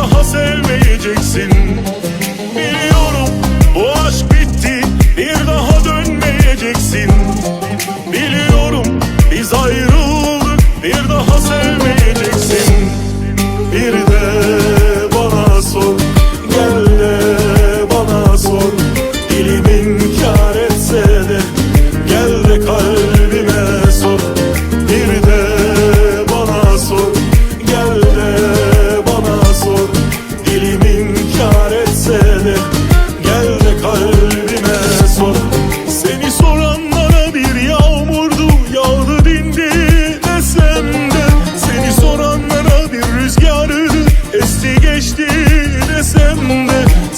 daha sevmeyeceksin. Biliyorum bu aşk bitti bir daha dönmeyeceksin. Biliyorum biz ayrıldık bir daha sevmeyeceksin. geçti desem de